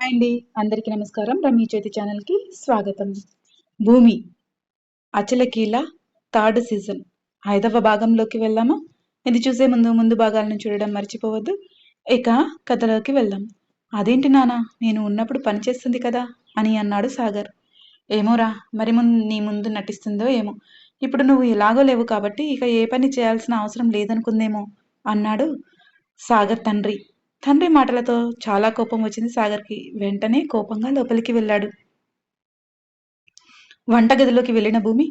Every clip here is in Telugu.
హాయ్ అండి. అందరికీ నమస్కారం. రమీ చేతి ఛానల్కి స్వాగతం. భూమి అచలకీల థర్డ్ సీజన్. ఐదవ భాగంలోకి వెళ్ళాము ఇది చూసే ముందు ముందు భాగాలను చూడడం మర్చిపోవద్దు. ఇక కథలోకి వెళ్దాం. అదేంటి నాన్న నేను ఉన్నప్పుడు పనిచేస్తుంది కదా? అని అన్నాడు సాగర్. ఏమోరా మరి ముందు నీ ముందు నటిస్తుందో ఏమో. ఇప్పుడు నువ్వు ఎలాగో లేవు కాబట్టి ఇక ఏ పని చేయాల్సిన అవసరం లేదనుకుందేమో అన్నాడు సాగర్ తండ్రి. తండ్రి మాటలతో చాలా కోపం వచ్చింది సాగర్కి. వెంటనే కోపంగా లోపలికి వెళ్ళాడు. వంటగదిలోకి వెళ్ళిన భూమి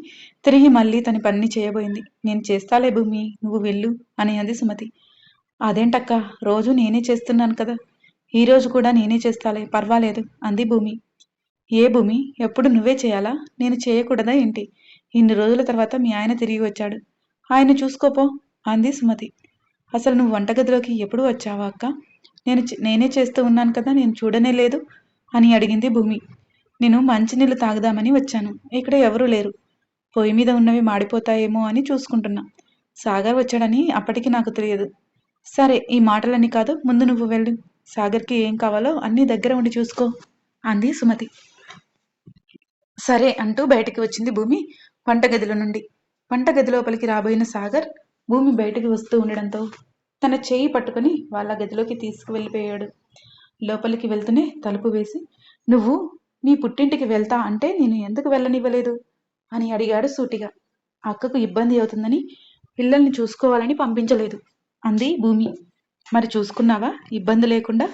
తిరిగి మళ్ళీ తన పనిని చేయబోయింది. నేను చేస్తాలే భూమి నువ్వు వెళ్ళు అని అంది సుమతి. అదేంటక్క రోజు నేనే చేస్తున్నాను కదా. ఈ రోజు కూడా నేనే చేస్తాలే పర్వాలేదు అంది భూమి. ఏ భూమి? ఎప్పుడు నువ్వే చేయాలా? నేను చేయకూడదా ఏంటి? ఇన్ని రోజుల తర్వాత మీ ఆయన తిరిగి వచ్చాడు. ఆయన చూసుకోపో అంది సుమతి. అసలు నువ్వు వంటగదిలోకి ఎప్పుడు వచ్చావా అక్క? నేను నేనే చేస్తూ ఉన్నాను కదా నేను చూడనే లేదు అని అడిగింది భూమి. నేను మంచినీళ్ళు తాగుదామని వచ్చాను. ఇక్కడ ఎవరూ లేరు. పొయ్యి మీద ఉన్నవి మాడిపోతాయేమో అని చూసుకుంటున్నా. సాగర్ వచ్చాడని అప్పటికి నాకు తెలియదు. సరే ఈ మాటలన్నీ కాదు ముందు నువ్వు వెళ్ళు. సాగర్కి ఏం కావాలో అన్నీ దగ్గర ఉండి చూసుకో అంది సుమతి. సరే అంటూ బయటికి వచ్చింది భూమి వంటగదిలో నుండి. వంటగది లోపలికి రాబోయిన సాగర్ భూమి బయటికి వస్తూ ఉండడంతో తన చేయి పట్టుకుని వాళ్ళ గదిలోకి తీసుకువెళ్ళిపోయాడు. లోపలికి వెళ్తూనే తలుపు వేసి నువ్వు మీ పుట్టింటికి వెళ్తా అంటే నేను ఎందుకు వెళ్ళనివ్వలేదు? అని అడిగాడు సూటిగా. అక్కకు ఇబ్బంది అవుతుందని పిల్లల్ని చూసుకోవాలని పంపించలేదు అంది భూమి. మరి చూసుకున్నావా? ఇబ్బంది లేకుండా?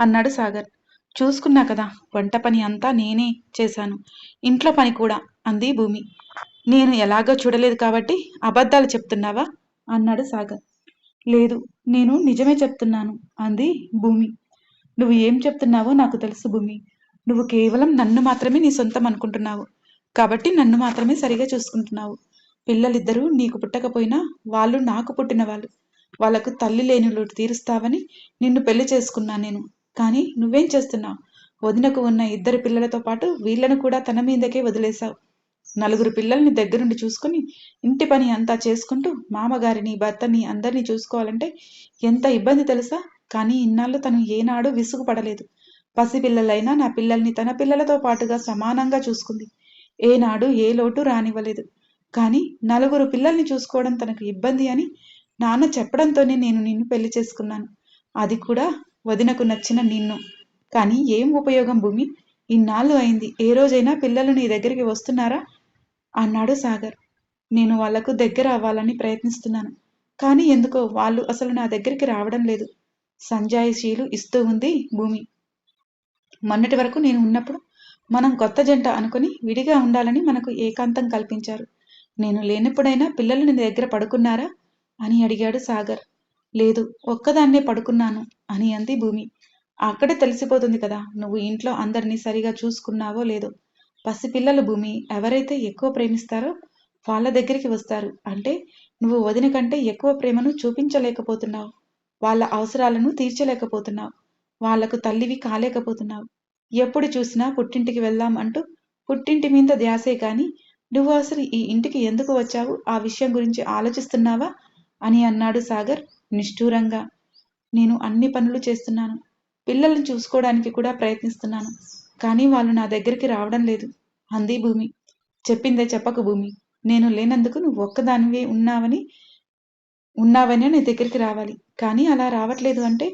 అన్నాడు సాగర్. చూసుకున్నా కదా వంట పని అంతా నేనే చేశాను. ఇంట్లో పని కూడా అంది భూమి. నేను ఎలాగో చూడలేదు కాబట్టి అబద్ధాలు చెప్తున్నావా? అన్నాడు సాగర్. లేదు నేను నిజమే చెప్తున్నాను అంది భూమి. నువ్వు ఏం చెప్తున్నావో నాకు తెలుసు భూమి. నువ్వు కేవలం నన్ను మాత్రమే నీ సొంతం అనుకుంటున్నావు. కాబట్టి నన్ను మాత్రమే సరిగా చూసుకుంటున్నావు. పిల్లలిద్దరూ నీకు పుట్టకపోయినా వాళ్ళు నాకు పుట్టిన వాళ్ళు వాళ్ళకు తల్లి లేని లోటు తీరుస్తావని నిన్ను పెళ్ళి చేసుకున్నా నేను. కానీ నువ్వేం చేస్తున్నావు? వదినకు ఉన్న ఇద్దరు పిల్లలతో పాటు వీళ్ళను కూడా తన మీదకే వదిలేశావు. నలుగురు పిల్లల్ని దగ్గరుండి చూసుకుని ఇంటి పని అంతా చేసుకుంటూ మామగారిని భర్తని అందరినీ చూసుకోవాలంటే ఎంత ఇబ్బంది తెలుసా? కానీ ఇన్నాళ్ళు తను ఏనాడు విసుగుపడలేదు. పసిపిల్లలైనా నా పిల్లల్ని తన పిల్లలతో పాటుగా సమానంగా చూసుకుంది. ఏనాడు ఏ లోటు రానివ్వలేదు. కానీ నలుగురు పిల్లల్ని చూసుకోవడం తనకు ఇబ్బంది అని నాన్న చెప్పడంతోనే నేను నిన్ను పెళ్ళి చేసుకున్నాను. అది కూడా వదినకు నచ్చిన నిన్ను. కానీ ఏం ఉపయోగం భూమి? ఇన్నాళ్ళు అయింది. ఏ రోజైనా పిల్లలు నీ దగ్గరికి వస్తున్నారా? అన్నాడు సాగర్. నేను వాళ్ళకు దగ్గర అవ్వాలని ప్రయత్నిస్తున్నాను. కానీ ఎందుకో వాళ్ళు అసలు నా దగ్గరికి రావడం లేదు. సంజాయిషీలు ఇస్తూ ఉంది భూమి. మొన్నటి వరకు నేను ఉన్నప్పుడు మనం కొత్త జంట అనుకుని విడిగా ఉండాలని మనకు ఏకాంతం కల్పించారు. నేను లేనప్పుడైనా పిల్లలు నీ దగ్గర పడుకున్నారా? అని అడిగాడు సాగర్. లేదు ఒక్కదాన్నే పడుకున్నాను అని అంది భూమి. అక్కడే తెలిసిపోతుంది కదా నువ్వు ఇంట్లో అందరినీ సరిగా చూసుకున్నావో లేదో. పసిపిల్లల భూమి ఎవరైతే ఎక్కువ ప్రేమిస్తారో వాళ్ళ దగ్గరికి వస్తారు. అంటే నువ్వు వదిన కంటే ఎక్కువ ప్రేమను చూపించలేకపోతున్నావు. వాళ్ళ అవసరాలను తీర్చలేకపోతున్నావు. వాళ్ళకు తల్లివి కాలేకపోతున్నావు. ఎప్పుడు చూసినా పుట్టింటికి వెళ్దాం అంటూ పుట్టింటి మీద ధ్యాసే కాని నువ్వు అసలు ఈ ఇంటికి ఎందుకు వచ్చావు? ఆ విషయం గురించి ఆలోచిస్తున్నావా? అని అన్నాడు సాగర్ నిష్ఠూరంగా. నేను అన్ని పనులు చేస్తున్నాను. పిల్లల్ని చూసుకోవడానికి కూడా ప్రయత్నిస్తున్నాను. కానీ వాళ్ళు నా దగ్గరికి రావడం లేదు. అంది భూమి. చెప్పిందే చెప్పకు భూమి. నేను లేనందుకు నువ్వు ఒక్కదానివే ఉన్నావని ఉన్నావని నీ దగ్గరికి రావాలి. కానీ అలా రావట్లేదు అంటే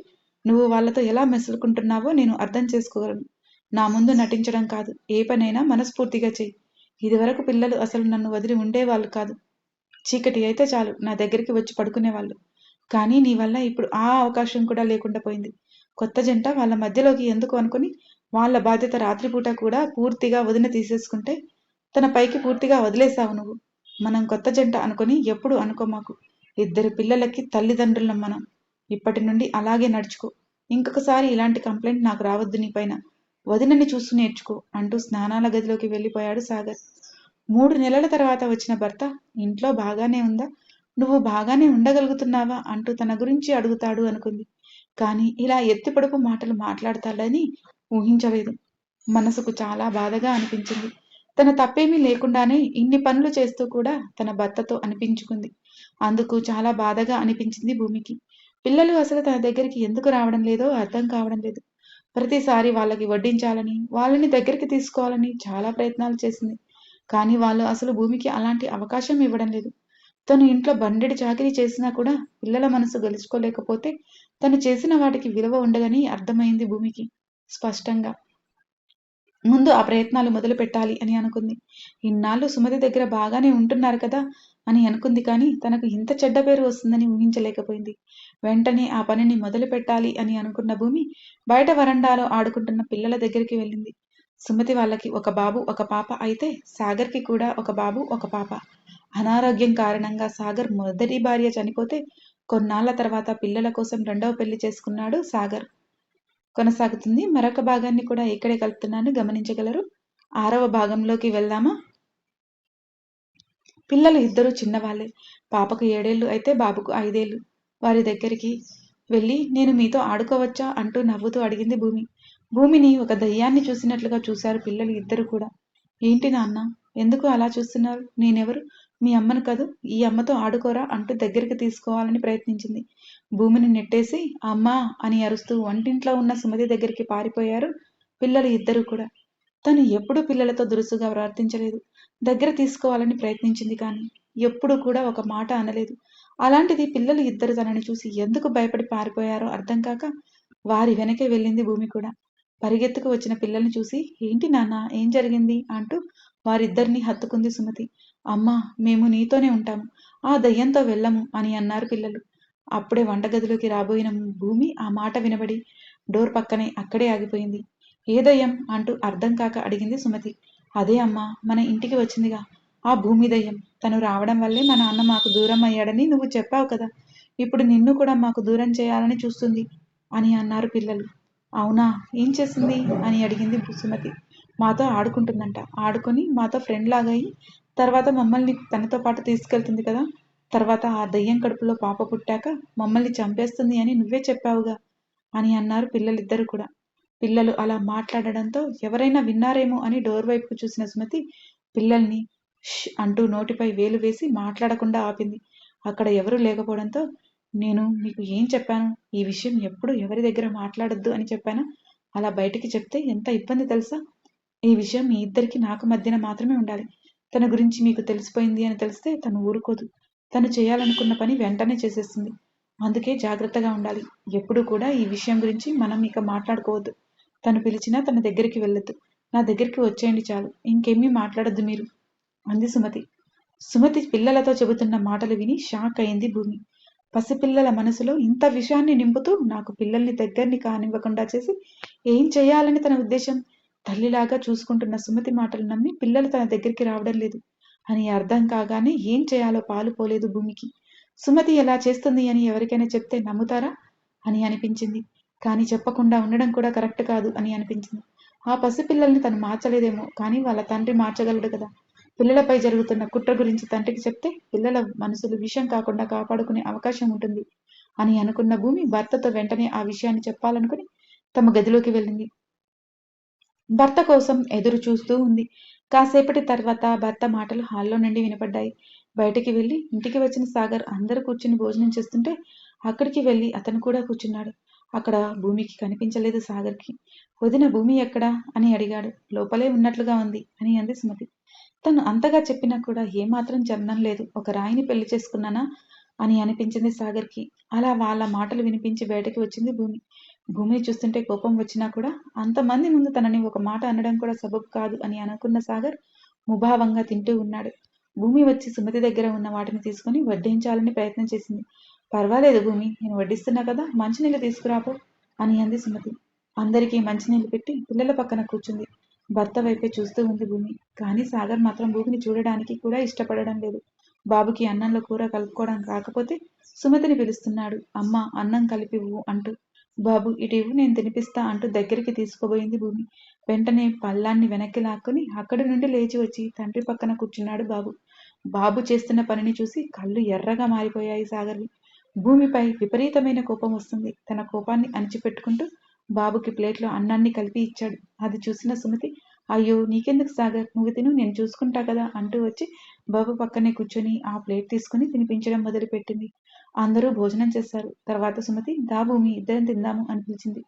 నువ్వు వాళ్ళతో ఎలా మెసులుకుంటున్నావో నేను అర్థం చేసుకోగలను. నా ముందు నటించడం కాదు. ఏ పనైనా మనస్ఫూర్తిగా చెయ్యి. ఇదివరకు పిల్లలు అసలు నన్ను వదిలి ఉండేవాళ్ళు కాదు. చీకటి అయితే చాలు. నా దగ్గరికి వచ్చి పడుకునేవాళ్ళు. కానీ నీ వల్ల ఇప్పుడు ఆ అవకాశం కూడా లేకుండా పోయింది. కొత్త జంట వాళ్ళ మధ్యలోకి ఎందుకు అనుకుని వాళ్ళ బాధ్యత రాత్రిపూట కూడా పూర్తిగా వదిన తీసేసుకుంటే తన పైకి పూర్తిగా వదిలేసావు నువ్వు. మనం కొత్త జంట అనుకుని ఎప్పుడు అనుకోమాకు ఇద్దరు పిల్లలకి తల్లిదండ్రులం మనం. ఇప్పటి నుండి అలాగే నడుచుకో. ఇంకొకసారి ఇలాంటి కంప్లైంట్ నాకు రావద్దు నీ పైన. వదినని చూస్తూ నేర్చుకో అంటూ స్నానాల గదిలోకి వెళ్ళిపోయాడు సాగర్. మూడు నెలల తర్వాత వచ్చిన భర్త ఇంట్లో బాగానే ఉందా? నువ్వు బాగానే ఉండగలుగుతున్నావా? అంటూ తన గురించి అడుగుతాడు అనుకుంది. కానీ ఇలా ఎత్తిపడుపు మాటలు మాట్లాడతాడని ఊహించలేదు. మనసుకు చాలా బాధగా అనిపించింది. తన తప్పేమీ లేకుండానే ఇన్ని పనులు చేస్తూ కూడా తన భర్తతో అనిపించుకుంది. అందుకు చాలా బాధగా అనిపించింది భూమికి. పిల్లలు అసలు తన దగ్గరికి ఎందుకు రావడం లేదో అర్థం కావడం లేదు. ప్రతిసారి వాళ్ళకి వడ్డించాలని వాళ్ళని దగ్గరికి తీసుకోవాలని చాలా ప్రయత్నాలు చేసింది. కానీ వాళ్ళు అసలు భూమికి అలాంటి అవకాశం ఇవ్వడం లేదు. తను ఇంట్లో బండెడి చాకరీ చేసినా కూడా పిల్లల మనసు గెలుచుకోలేకపోతే తను చేసిన వాటికి విలువ ఉండదని అర్థమైంది భూమికి. స్పష్టంగా. ముందు ఆ ప్రయత్నాలు మొదలు పెట్టాలి అని అనుకుంది. ఇన్నాళ్ళు సుమతి దగ్గర బాగానే ఉంటున్నారు కదా అని అనుకుంది కానీ తనకు ఇంత చెడ్డ పేరు వస్తుందని ఊహించలేకపోయింది. వెంటనే ఆ పనిని మొదలు పెట్టాలి అని అనుకున్న భూమి బయట వరండాలో ఆడుకుంటున్న పిల్లల దగ్గరికి వెళ్ళింది. సుమతి వాళ్ళకి ఒక బాబు ఒక పాప అయితే సాగర్కి కూడా ఒక బాబు ఒక పాప. అనారోగ్యం కారణంగా సాగర్ మొదటి భార్య చనిపోతే కొన్నాళ్ళ తర్వాత పిల్లల కోసం రెండవ పెళ్ళి చేసుకున్నాడు సాగర్. కొనసాగుతుంది. మరొక భాగాన్ని కూడా ఇక్కడే కలుపుతున్నాను. గమనించగలరు. ఆరవ భాగంలోకి వెళ్దామా? పిల్లలు ఇద్దరు చిన్నవాళ్ళే. పాపకు ఏడేళ్ళు అయితే బాబుకు ఐదేళ్ళు. వారి దగ్గరికి వెళ్ళి నేను మీతో ఆడుకోవచ్చా? అంటూ నవ్వుతూ అడిగింది భూమి. భూమిని ఒక దయ్యాన్ని చూసినట్లుగా చూశారు పిల్లలు ఇద్దరు కూడా. ఏంటి నాన్న? ఎందుకు అలా చూస్తున్నారు? నేనెవరు? మీ అమ్మను కదూ ఈ అమ్మతో ఆడుకోరా అంటూ దగ్గరికి తీసుకోవాలని ప్రయత్నించింది. భూమిని నెట్టేసి అమ్మా అని అరుస్తూ వంటింట్లో ఉన్న సుమతి దగ్గరికి పారిపోయారు పిల్లలు ఇద్దరు కూడా. తను ఎప్పుడూ పిల్లలతో దురుసుగా ప్రవర్తించలేదు దగ్గర తీసుకోవాలని ప్రయత్నించింది కానీ ఎప్పుడూ కూడా ఒక మాట అనలేదు. అలాంటిది పిల్లలు ఇద్దరు తనని చూసి ఎందుకు భయపడి పారిపోయారో అర్థం కాక వారి వెనకే వెళ్ళింది భూమి కూడా. పరిగెత్తుకు వచ్చిన పిల్లల్ని చూసి ఏంటి నాన్న ఏం జరిగింది? అంటూ వారిద్దరిని హత్తుకుంది సుమతి. అమ్మా మేము నీతోనే ఉంటాము. ఆ దయ్యంతో వెళ్ళము అని అన్నారు పిల్లలు. అప్పుడే వంటగదిలోకి రాబోయిన భూమి ఆ మాట వినబడి డోర్ పక్కనే అక్కడే ఆగిపోయింది. ఏ దయ్యం? అంటూ అర్థం కాక అడిగింది సుమతి. అదే అమ్మా మన ఇంటికి వచ్చిందిగా. ఆ భూమి దయ్యం. తను రావడం వల్లే మా నాన్న మాకు దూరం అయ్యాడని నువ్వు చెప్పావు కదా. ఇప్పుడు నిన్ను కూడా మాకు దూరం చేయాలని చూస్తుంది అని అన్నారు పిల్లలు. అవునా? ఏం చేసింది? అని అడిగింది సుమతి. మాతో ఆడుకుంటుందంట. ఆడుకొని మాతో ఫ్రెండ్ లాగా అయ్యి తర్వాత మమ్మల్ని తనతో పాటు తీసుకెళ్తుంది కదా. తర్వాత ఆ దయ్యం కడుపులో పాప పుట్టాక మమ్మల్ని చంపేస్తుంది అని నువ్వే చెప్పావుగా అని అన్నారు పిల్లలిద్దరు కూడా. పిల్లలు అలా మాట్లాడడంతో ఎవరైనా విన్నారేమో అని డోర్ వైపుకు చూసిన సుమతి పిల్లల్ని ష్ అంటూ నోటిపై వేలు వేసి మాట్లాడకుండా ఆపింది. అక్కడ ఎవరూ లేకపోవడంతో నేను మీకు ఏం చెప్పాను? ఈ విషయం ఎప్పుడు ఎవరి దగ్గర మాట్లాడొద్దు అని చెప్పాను? అలా బయటికి చెప్తే ఎంత ఇబ్బంది తెలుసా? ఈ విషయం మీ ఇద్దరికి నాకు మధ్యన మాత్రమే ఉండాలి. తన గురించి మీకు తెలిసిపోయింది అని తెలిస్తే తను ఊరుకోదు. తను చేయాలనుకున్న పని వెంటనే చేసేస్తుంది. అందుకే జాగ్రత్తగా ఉండాలి. ఎప్పుడూ కూడా ఈ విషయం గురించి మనం ఇక మాట్లాడుకోవద్దు. తను పిలిచినా తన దగ్గరికి వెళ్ళొద్దు. నా దగ్గరికి వచ్చేయండి చాలు. ఇంకేమీ మాట్లాడద్దు మీరు. అంది సుమతి. సుమతి పిల్లలతో చెబుతున్న మాటలు విని షాక్ అయింది భూమి. పసిపిల్లల మనసులో ఇంత విషయాన్ని నింపుతూ నాకు పిల్లల్ని దగ్గరని కానివ్వకుండా చేసి ఏం చేయాలని తన ఉద్దేశం? తల్లిలాగా చూసుకుంటున్న సుమతి మాటలు నమ్మి పిల్లలు తన దగ్గరికి రావడం లేదు. అని అర్థం కాగానే ఏం చేయాలో పాలు పోలేదు భూమికి. సుమతి ఎలా చేస్తుంది అని ఎవరికైనా చెప్తే నమ్ముతారా? అని అనిపించింది. కానీ చెప్పకుండా ఉండడం కూడా కరెక్ట్ కాదు అని అనిపించింది. ఆ పసిపిల్లల్ని తను మార్చలేదేమో కానీ వాళ్ళ తండ్రి మార్చగలడు కదా. పిల్లలపై జరుగుతున్న కుట్ర గురించి తండ్రికి చెప్తే పిల్లల మనసులు విషయం కాకుండా కాపాడుకునే అవకాశం ఉంటుంది. అని అనుకున్న భూమి భర్తతో వెంటనే ఆ విషయాన్ని చెప్పాలనుకుని తమ గదిలోకి వెళ్ళింది. భర్త కోసం ఎదురు చూస్తూ ఉంది. కాసేపటి తర్వాత భర్త మాటలు హాల్లో నుండి వినపడ్డాయి. బయటికి వెళ్ళి ఇంటికి వచ్చిన సాగర్ అందరూ కూర్చుని భోజనం చేస్తుంటే అక్కడికి వెళ్ళి అతను కూడా కూర్చున్నాడు. అక్కడ భూమికి కనిపించలేదు సాగర్కి. వదిన భూమి ఎక్కడా? అని అడిగాడు. లోపలే ఉన్నట్లుగా ఉంది అని అంది సుమతి. తను అంతగా చెప్పినా కూడా ఏమాత్రం చలనం లేదు. ఒక రాయిని పెళ్ళి చేసుకున్నానా? అని అనిపించింది సాగర్కి. అలా వాళ్ళ మాటలు వినిపించి బయటకి వచ్చింది భూమి. భూమిని చూస్తుంటే కోపం వచ్చినా కూడా అంతమంది ముందు తనని ఒక మాట అనడం కూడా సబబు కాదు అని అనుకున్న సాగర్ ముభావంగా తింటూ ఉన్నాడు. భూమి వచ్చి సుమతి దగ్గర ఉన్న వాటిని తీసుకుని వడ్డించాలని ప్రయత్నం చేసింది. పర్వాలేదు భూమి నేను వడ్డిస్తున్నా కదా మంచినీళ్ళు తీసుకురాపో అని అంది సుమతి. అందరికీ మంచినీళ్ళు పెట్టి పిల్లల పక్కన కూర్చుంది. భర్త వైపే చూస్తూ ఉంది భూమి. కానీ సాగర్ మాత్రం భూమిని చూడడానికి కూడా ఇష్టపడడం లేదు. బాబుకి అన్నంలో కూర కలుపుకోవడం కాకపోతే సుమతిని పిలుస్తున్నాడు. అమ్మ అన్నం కలిపివు అంటూ బాబు ఇటు ఇవ్వు నేను తినిపిస్తా అంటూ దగ్గరికి తీసుకుపోయింది భూమి. వెంటనే పళ్ళాన్ని వెనక్కి లాక్కుని అక్కడి నుండి లేచి వచ్చి తండ్రి పక్కన కూర్చున్నాడు బాబు. బాబు చేస్తున్న పనిని చూసి కళ్ళు ఎర్రగా మారిపోయాయి సాగర్వి. భూమిపై విపరీతమైన కోపం వస్తుంది. తన కోపాన్ని అణిచిపెట్టుకుంటూ బాబుకి ప్లేట్లో అన్నాన్ని కలిపి ఇచ్చాడు. అది చూసిన సుమతి అయ్యో నీకెందుకు సాగర్? నువ్వు తిను నేను చూసుకుంటా కదా అంటూ వచ్చి బాబు పక్కనే కూర్చొని ఆ ప్లేట్ తీసుకుని తినిపించడం మొదలుపెట్టింది. అందరూ భోజనం చేశారు. తర్వాత సుమతి దా భూమి ఇద్దరం తిందాము అని పిలిచింది.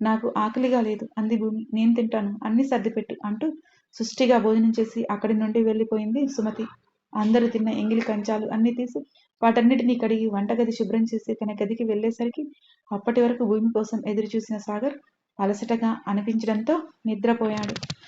నాకు ఆకలిగా లేదు అంది భూమి. నేను తింటాను అన్ని సర్దిపెట్టు అంటూ సుష్టిగా భోజనం చేసి అక్కడి నుండి వెళ్ళిపోయింది సుమతి. అందరూ తిన్న ఎంగిలి కంచాలు అన్ని తీసి వాటన్నిటినీ కడిగి వంటగది శుభ్రం చేసి తన గదికి వెళ్ళేసరికి అప్పటి వరకు భూమి కోసం ఎదురు చూసిన సాగర్ అలసటగా అనిపించడంతో నిద్రపోయాడు.